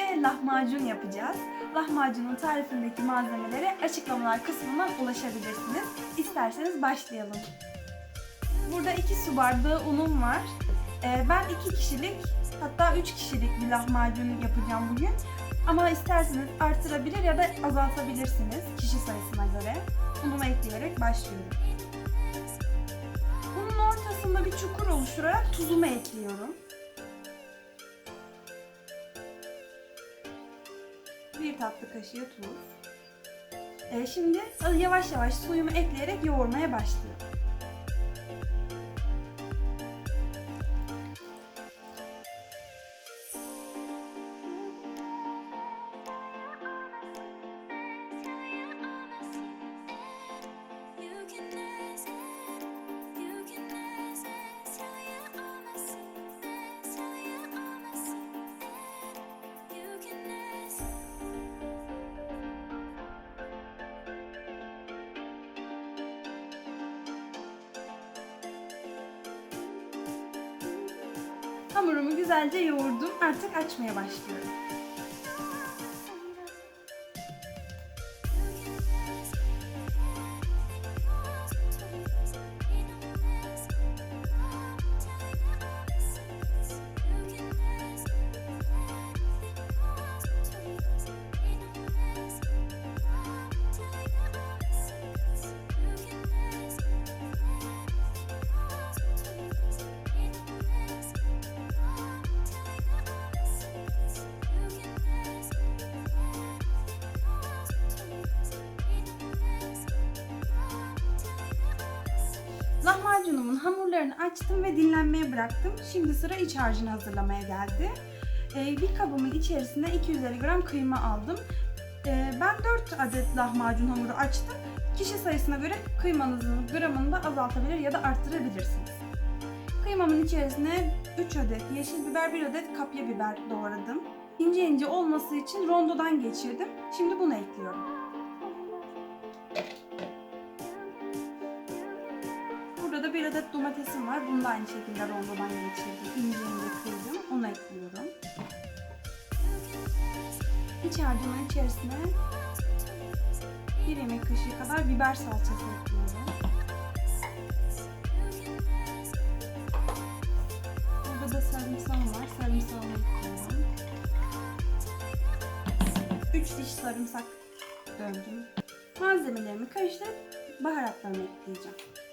lahmacun yapacağız. Lahmacunun tarifindeki malzemelere açıklamalar kısmına ulaşabilirsiniz. İsterseniz başlayalım. Burada 2 su bardağı unum var. Ee, ben 2 kişilik hatta 3 kişilik bir lahmacun yapacağım bugün. Ama isterseniz artırabilir ya da azaltabilirsiniz kişi sayısına göre. Unumu ekleyerek başlıyorum. Unun ortasında bir çukur oluşturarak tuzumu ekliyorum. Bir tatlı kaşığı tuz. Ee, şimdi yavaş yavaş suyumu ekleyerek yoğurmaya başlıyorum. Güzelce yoğurdum. Artık açmaya başlıyorum. Lahmacunumun hamurlarını açtım ve dinlenmeye bıraktım. Şimdi sıra iç harcını hazırlamaya geldi. Ee, bir kabımın içerisine 250 gram kıyma aldım. Ee, ben 4 adet lahmacun hamuru açtım. Kişi sayısına göre kıymanızın gramını da azaltabilir ya da arttırabilirsiniz. Kıymamın içerisine 3 adet yeşil biber, 1 adet kapya biber doğradım. İnce ince olması için rondodan geçirdim. Şimdi bunu ekliyorum. Bir adet domatesim var. Bunu da aynı şekilde rondodan geçirdim. İnce ince kıydım. Onu ekliyorum. İç harcımın içerisine bir yemek kaşığı kadar biber salçası ekliyorum. Burada da sarımsağım var. Sarımsağımı ekliyorum. 3 diş sarımsak döndüm. Malzemelerimi karıştırıp baharatlarımı ekleyeceğim.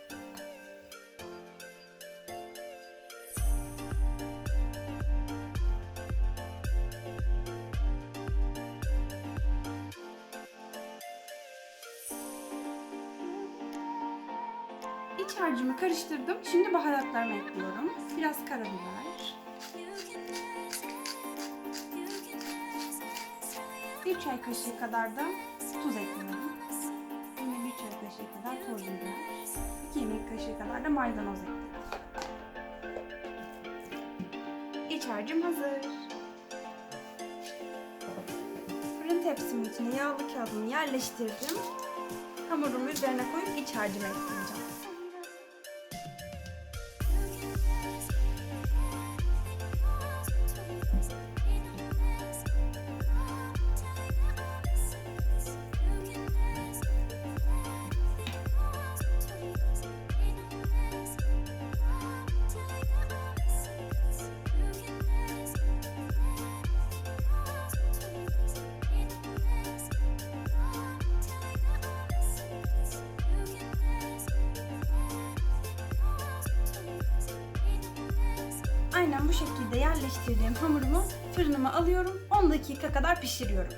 İç harcımı karıştırdım. Şimdi baharatlarımı ekliyorum. Biraz karabiber. Bir çay kaşığı kadar da tuz ekliyorum. Yine bir çay kaşığı kadar toz biber. İki yemek kaşığı kadar da maydanoz ekliyorum. İç harcım hazır. Fırın tepsimin içine yağlı kağıdımı yerleştirdim. Hamurumu üzerine koyup iç harcımı ekleyeceğim. Aynen bu şekilde yerleştirdiğim hamurumu fırınıma alıyorum. 10 dakika kadar pişiriyorum.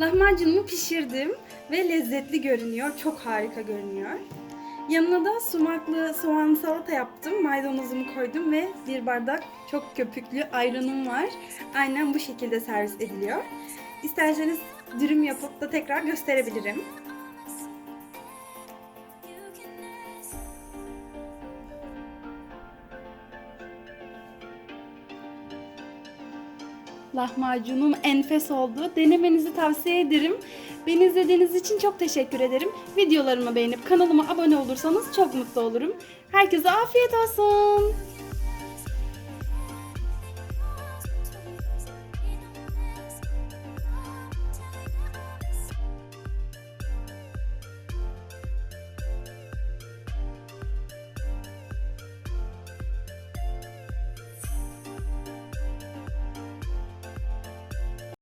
Lahmacunumu pişirdim ve lezzetli görünüyor. Çok harika görünüyor. Yanına da sumaklı soğan salata yaptım. Maydanozumu koydum ve bir bardak çok köpüklü ayranım var. Aynen bu şekilde servis ediliyor. İsterseniz dürüm yapıp da tekrar gösterebilirim. Lahmacunum enfes oldu. Denemenizi tavsiye ederim. Beni izlediğiniz için çok teşekkür ederim. Videolarımı beğenip kanalıma abone olursanız çok mutlu olurum. Herkese afiyet olsun.